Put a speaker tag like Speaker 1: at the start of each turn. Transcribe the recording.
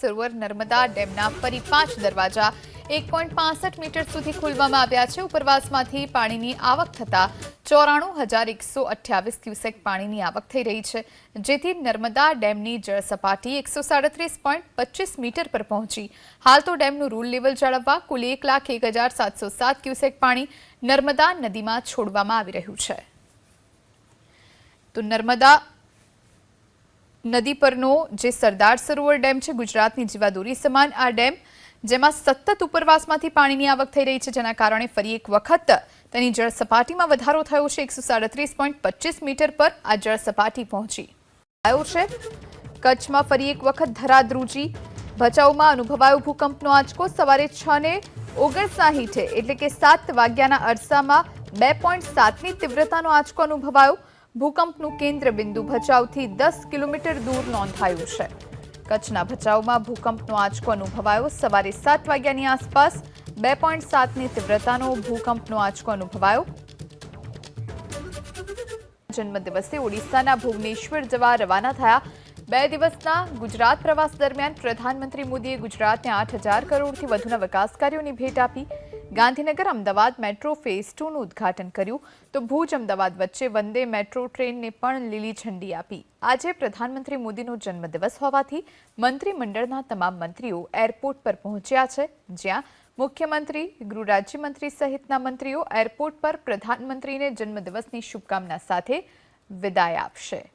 Speaker 1: સરોવર નર્મદા ડેમના ફરી પાંચ દરવાજા એક મીટર સુધી ખોલવામાં આવ્યા છે. ઉપરવાસમાંથી પાણીની આવક થતાં ચોરાણું હજાર એકસો અઠ્યાવીસ ક્યુસેક પાણીની આવક થઈ રહી છે. જેથી નર્મદા ડેમની જળસપાટી એકસો સાડત્રીસ પોઈન્ટ પચીસ મીટર પર પહોંચી. હાલ તો ડેમનું રૂલ લેવલ જાળવવા કુલ એક લાખ એક હજાર સાતસો સાત ક્યુસેક પાણી નર્મદા નદીમાં છોડવામાં આવી રહ્યું છે. તો નર્મદા નદી પરનો જે સરદાર સરોવર ડેમ છે, ગુજરાતની જીવાદોરી સમાન આ ડેમ, જેમાં સતત ઉપરવાસમાંથી પાણીની આવક થઈ રહી છે, જેના કારણે ફરી એક વખત તેની જળ સપાટીમાં વધારો થયો છે. એકસો સાડત્રીસ પોઈન્ટ પચીસ મીટર પર આ જળ સપાટી પહોંચી. આવ્યો છે. કચ્છમાં ફરી એક વખત ધરાદ્રુજી. ભચાઉમાં અનુભવાયો ભૂકંપનો આંચકો. સવારે છ ને ઓગણસાહીઠે એટલે કે સાત વાગ્યાના અરસામાં બે પોઈન્ટ સાતની તીવ્રતાનો આંચકો અનુભવાયો. ભૂકંપનું કેન્દ્ર બિંદુ ભચાઉથી દસ કિલોમીટર દૂર નોંધાયું છે. કચ્છના ભચાઉમાં ભૂકંપનો આંચકો અનુભવાયો. સવારે સાત વાગ્યાની આસપાસ બે પોઈન્ટ સાતની તીવ્રતાનો ભૂકંપનો આંચકો અનુભવાયો. જન્મદિવસે ઓડિશાના ભુવનેશ્વર જવા રવાના થયા. બે દિવસના ગુજરાત પ્રવાસ દરમિયાન પ્રધાનમંત્રી મોદીએ ગુજરાતને આઠ હજાર કરોડથી વધુના વિકાસ કાર્યોની ભેટ આપી. ગાંધીનગર અમદાવાદ મેટ્રો ફેઝ ટુનું ઉદ્ઘાટન કર્યું. તો ભુજ અમદાવાદ વચ્ચે વંદે મેટ્રો ટ્રેનને પણ લીલી ઝંડી આપી. આજે પ્રધાનમંત્રી મોદીનો જન્મદિવસ હોવાથી મંત્રીમંડળના તમામ મંત્રીઓ એરપોર્ટ પર પહોંચ્યા છે. જ્યાં મુખ્યમંત્રી, ગૃહ રાજ્યમંત્રી સહિતના મંત્રીઓ એરપોર્ટ પર પ્રધાનમંત્રીને જન્મદિવસની શુભકામના સાથે વિદાય આપશે.